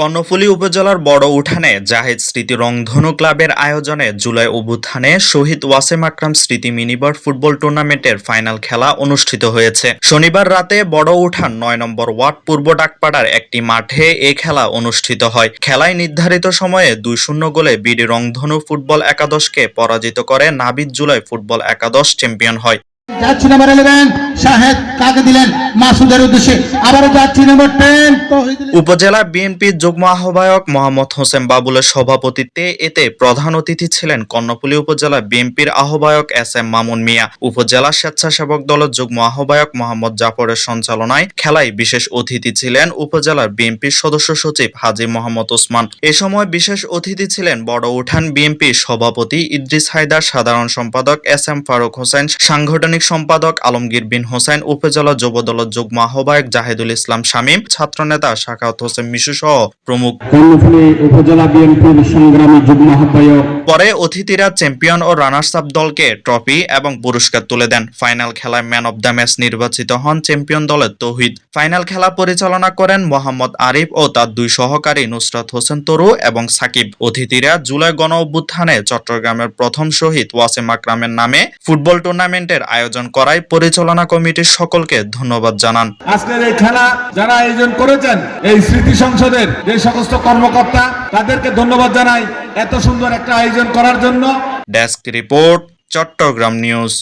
কর্ণফুলী উপজেলার বড় উঠানে জাহেদ স্মৃতি রংধনু ক্লাবের আয়োজনে জুলাই অভ্যুত্থানে শহীদ ওয়াসেম আকরাম স্মৃতি মিনিবার ফুটবল টুর্নামেন্টের ফাইনাল খেলা অনুষ্ঠিত হয়েছে। শনিবার রাতে বড় উঠান নয় নম্বর ওয়ার্ড পূর্ব ডাকপাড়ার একটি মাঠে এ খেলা অনুষ্ঠিত হয়। খেলায় নির্ধারিত সময়ে দুই শূন্য গোলে বিডি রংধনু ফুটবল একাদশকে পরাজিত করে নাবিদ জুলাই ফুটবল একাদশ চ্যাম্পিয়ন হয়। যাচ্ছি শাহেদ কাকে দিলেন? মাসুদের উদ্দেশ্যে। আবারও যাচ্ছি টেন উপজেলা বিএনপির যুগ্ম আহ্বায়ক মোহাম্মদ হোসেন বাবুলের সভাপতিত্বে এতে প্রধান অতিথি ছিলেন কর্ণফুলী উপজেলা বিএনপির আহ্বায়ক এস এম মামুন মিয়া, উপজেলা স্বেচ্ছাসেবক দলের যুগ্ম আহ্বায়ক মোহাম্মদ জাফরের সঞ্চালনায় খেলায় বিশেষ অতিথি ছিলেন উপজেলার বিএনপির সদস্য সচিব হাজী মোহাম্মদ ওসমান। এ সময় বিশেষ অতিথি ছিলেন বড় উঠান বিএনপির সভাপতি ইদ্রিস হায়দার, সাধারণ সম্পাদক এস এম ফারুক হোসেন, সাংগঠনিক সম্পাদক আলমগীর বিন হোসেন, উপজেলা যুবদলের যুগ্ম আহ্বায়ক জাহিদুল ইসলাম শামীম, ছাত্রনেতা শাকাত হোসেন মিশু সহ প্রমুখ। উপজেলা বিএনপির সংগ্রামী যুগ্ম আহ্বায়ক পরে অতিথিরা চ্যাম্পিয়ন ও রানার্স আপ দলকে ট্রফি এবং পুরস্কার তুলে দেন। ফাইনাল খেলায় ম্যান অব দ্য ম্যাচ নির্বাচিত হন চ্যাম্পিয়ন দলের তৌহিদ। ফাইনাল খেলা পরিচালনা করেন মোহাম্মদ আরিফ ও তার দুই সহকারী নুসরাত হোসেন তরু এবং সাকিব। অতিথিরা জুলাই গণ অভ্যুত্থানে চট্টগ্রামের প্রথম শহীদ ওয়াসিম আকরামের নামে ফুটবল টুর্নামেন্টের আয়োজন করায় পরিচালনা কমিটির সকলকে ধন্যবাদ জানান। আজকের এই খেলা যারা আয়োজন করেছেন, এই স্মৃতি সংসদের যে সমস্ত কর্মকর্তা, তাদেরকে ধন্যবাদ জানাই। এত সুন্দর একটা আয়োজন করার জন্য। Desk report Chattogram news.